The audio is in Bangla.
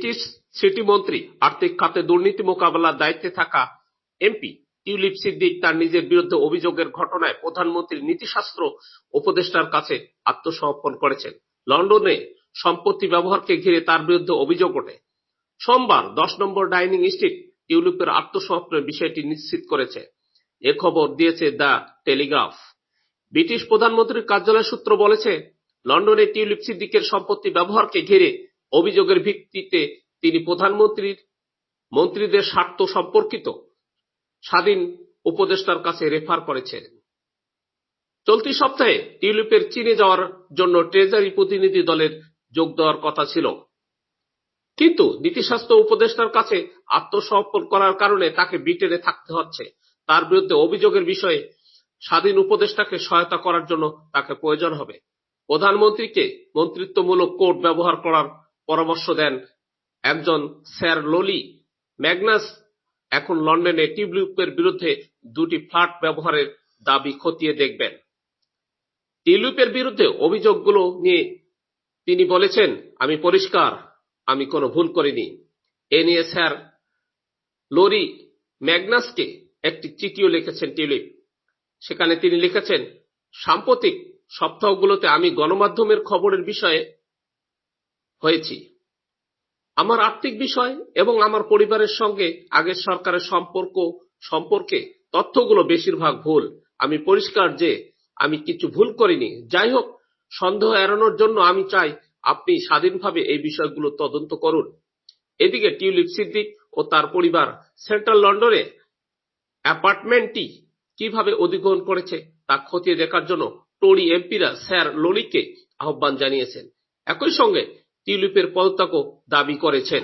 ব্রিটিশ সিটি মন্ত্রী আর্থিক খাতে দুর্নীতি মোকাবেলার দায়িত্বে থাকা এমপি টিউলিপ সিদ্দিক তার নিজের বিরুদ্ধে অভিযোগের ঘটনায় প্রধানমন্ত্রীর নীতিশাস্ত্র উপদেষ্টার কাছে আত্মসমর্পণ করেছেন। লন্ডনে সম্পত্তি ব্যবহারকে ঘিরে তার বিরুদ্ধে অভিযোগ ওঠে। সোমবার দশ নম্বর ডাইনিং স্ট্রিট টিউলিপের আত্মসমর্পণের বিষয়টি নিশ্চিত করেছে। এ খবর দিয়েছে দ্য টেলিগ্রাফ। ব্রিটিশ প্রধানমন্ত্রীর কার্যালয় সূত্র বলেছে, লন্ডনে টিউলিপ সিদ্দিকের সম্পত্তি ব্যবহারকে ঘিরে অভিযোগের ভিত্তিতে তিনি প্রধানমন্ত্রীর, মন্ত্রীদের স্বার্থ সম্পর্কিত স্বাধীন উপদেষ্টার কাছে রেফার করেছেন। চলতি সপ্তাহে টিউলিপের চীনে যাওয়ার জন্য ট্রেজারি প্রতিনিধি দলের যোগ দেওয়ার কথা ছিল। কিন্তু নীতিশাস্ত্র উপদেষ্টার কাছে আত্মসমর্পণ করার কারণে তাকে ব্রিটেনে থাকতে হচ্ছে। তার বিরুদ্ধে অভিযোগের বিষয়ে স্বাধীন উপদেষ্টাকে সহায়তা করার জন্য তাকে প্রয়োজন হবে। প্রধানমন্ত্রীকে মন্ত্রিত্বমূলক কোড ব্যবহার করার পরামর্শ দেন একজন স্যার ললি ম্যাগনাস। এখন লন্ডনে টিউলিপের বিরুদ্ধে দুটি ফ্ল্যাট ব্যবহারের দাবি খতিয়ে দেখবেন। টিউলিপের বিরুদ্ধে অভিযোগগুলো নিয়ে তিনি বলেছেন, আমি পরিষ্কার, আমি কোনো ভুল করিনি। এ নিয়ে স্যার লোরি ম্যাগনাসকে একটি চিঠিও লিখেছেন টিউলিপ সেখানে তিনি লিখেছেন, সাম্প্রতিক সপ্তাহগুলোতে আমি গণমাধ্যমের খবরের বিষয়ে হয়েছি। আমার আর্থিক বিষয় এবং আমার পরিবারের সঙ্গে আগের সরকারের সম্পর্ক সম্পর্কে তথ্যগুলো বেশিরভাগ ভুল। আমি পরিষ্কার যে আমি কিছু ভুল করিনি। যাই হোক, সন্দেহ এড়ানোর জন্য আমি চাই আপনি স্বাধীনভাবে এই বিষয়গুলো তদন্ত করুন। এদিকে টিউলিপ সিদ্দিক ও তার পরিবার সেন্ট্রাল লন্ডনে অ্যাপার্টমেন্টটি কীভাবে অধিগ্রহণ করেছে তা খতিয়ে দেখার জন্য টোরি এমপিরা স্যার ললিকে আহ্বান জানিয়েছেন। একই সঙ্গে টিউলিপের পদত্যাগও দাবি করেছেন।